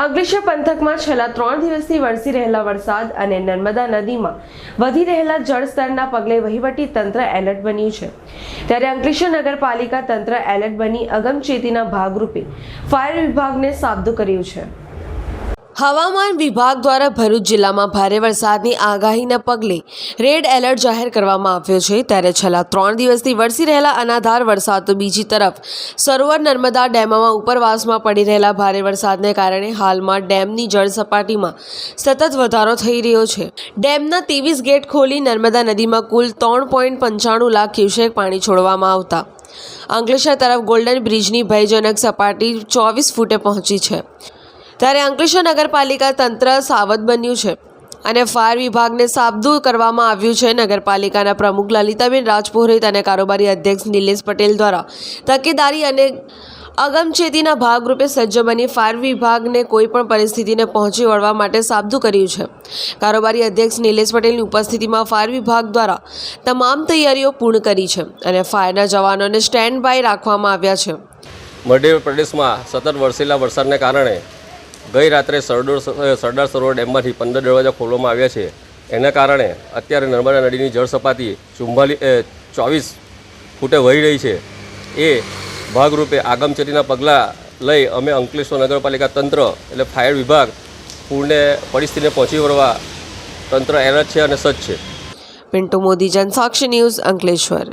અંકલેશ્વર પંથકમાં છેલ્લા ત્રણ દિવસથી વરસી રહેલા વરસાદ અને નર્મદા નદીમાં વધી રહેલા જળસ્તરના પગલે વહીવટી તંત્ર એલર્ટ બન્યું છે. ત્યારે અંકલેશ્વર નગરપાલિકા તંત્ર એલર્ટ બની અગમચેતીના ભાગરૂપે ફાયર વિભાગને સાબદું કર્યું છે. હવામાન વિભાગ દ્વારા ભરૂચ જિલ્લામાં ભારે વરસાદની આગાહીના પગલે રેડ એલર્ટ જાહેર કરવામાં આવ્યો છે. ત્યારે છેલ્લા ત્રણ દિવસથી વરસી રહેલા અનાધાર વરસાદ તો બીજી તરફ સરોવર નર્મદા ડેમમાં ઉપરવાસમાં પડી રહેલા ભારે વરસાદને કારણે હાલમાં ડેમની જળ સપાટીમાં સતત વધારો થઈ રહ્યો છે. ડેમના ત્રેવીસ ગેટ ખોલી નર્મદા નદીમાં કુલ ત્રણ પોઈન્ટ પંચાણું લાખ ક્યુસેક પાણી છોડવામાં આવતા. અંકલેશ્વર તરફ ગોલ્ડન બ્રિજની ભયજનક સપાટી ચોવીસ ફૂટે પહોંચી છે. ત્યારે અંકલેશ્વર નગરપાલિકા તંત્ર સાવધ બન્યું છે અને ફાયર વિભાગને સાબદું કરવામાં આવ્યું છે. નગરપાલિકાના પ્રમુખ લલિતાબેન રાજપુરોહિત અને કારોબારી અધ્યક્ષ નિલેશ પટેલ દ્વારા તકેદારી અને અગમચેતીના ભાગરૂપે સજ્જ બની ફાયર વિભાગને કોઈ પણ પરિસ્થિતિને પહોંચી વળવા માટે સાબદું કર્યું છે. કારોબારી અધ્યક્ષ નિલેશ પટેલની ઉપસ્થિતિમાં ફાયર વિભાગ દ્વારા તમામ તૈયારીઓ પૂર્ણ કરી છે અને ફાયરના જવાનોને સ્ટેન્ડ બાય રાખવામાં આવ્યા છે. મધ્ય સતત વરસેલા વરસાદને કારણે ગઈ રાત્રે સરદાર સરદાર સરોવર ડેમમાંથી પંદર દરવાજા ખોલવામાં આવ્યા છે. એના કારણે અત્યારે નર્મદા નદીની જળ સપાટી ચુમ્માલી ચોવીસ ફૂટે વહી રહી છે. એ ભાગરૂપે આગમચેતીના પગલાં લઈ અમે અંકલેશ્વર નગરપાલિકા તંત્ર એટલે ફાયર વિભાગ પૂરને પરિસ્થિતિને પહોંચી વળવા તંત્ર એલર્ટ છે અને સજ્જ છે. પિન્ટુ મોદી, જનસાક્ષી ન્યૂઝ અંકલેશ્વર.